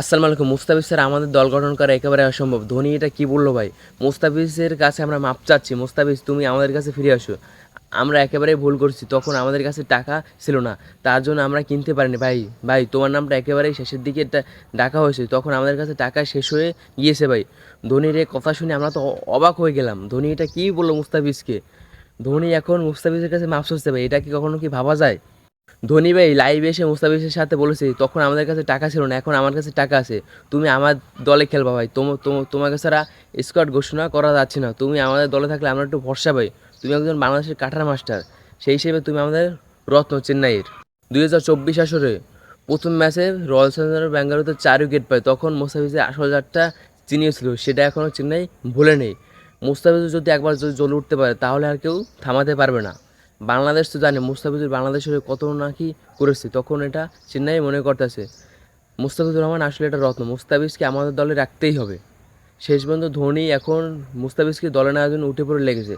আসসালামু আলাইকুম, মুস্তাফিজ স্যার, আমাদের দল গঠন করা একেবারে অসম্ভব। ধোনি এটা কি বলল ভাই? মুস্তাফিজের কাছে আমরা মাপ চাচ্ছি। মুস্তাফিজ, তুমি আমাদের কাছে ফিরে আসো। আমরা একেবারে ভুল করছি, তখন আমাদের কাছে টাকা ছিল না। তার জন্য আমরা কিনতে পারিনি। ভাই ভাই, তোমার নামটা একেবারেই শেষের দিকে ডাকা হয়েছে। তখন আমাদের কাছে টাকা শেষ হয়ে গিয়েছে ভাই। ধোনির এই কথা শুনে আমরা তো অবাক হয়ে গেলাম। ধোনি এটা কী বলল মুস্তাফিজকে? ধোনি এখন মুস্তাফিজের কাছে মাপ চাচ্ছে ভাই। এটা কি কখনো কি ভাবা যায়? ধোনি ভাই লাইভে এসে মুস্তাফিজের সাথে বলেছে, তখন আমাদের কাছে টাকা ছিল না, এখন আমার কাছে টাকা আছে। তুমি আমার দলে খেলবা ভাই। তোম- তোম- তোমাকে ছাড়া স্কোয়াড ঘোষণা করা যাচ্ছে না। তুমি আমাদের দলে থাকলে আমরা একটু ভরসা পাই। তুমি একজন বাংলাদেশের কাটার মাস্টার সেই হিসেবে তুমি আমাদের রত্ন চেন্নাইয়ের। দুই হাজার চব্বিশ আসরে প্রথম ম্যাচে রয়্যাল চ্যালেঞ্জার ব্যাঙ্গালোরতে চার উইকেট পায়। তখন মুস্তাফিজের আসল জাতটা চিনিয়েছিল সেটা এখনও চেন্নাই ভুলে নেই। মুস্তাফিজ যদি একবার যদি জ্বলে উঠতে পারে, তাহলে আর কেউ থামাতে পারবে না। বাংলাদেশ তো জানে, মুস্তাফিজুর বাংলাদেশের কত নাকি করেছে, তখন এটা চেন্নাই মনে করতেছে। মুস্তাফিজুর রহমান আসলে এটা রত্ন, মুস্তাফিজকে আমাদের দলে রাখতেই হবে। শেষ পর্যন্ত ধোনি এখন মুস্তাফিজকে দলে নেওয়ার জন্য উঠে পড়ে লেগেছে।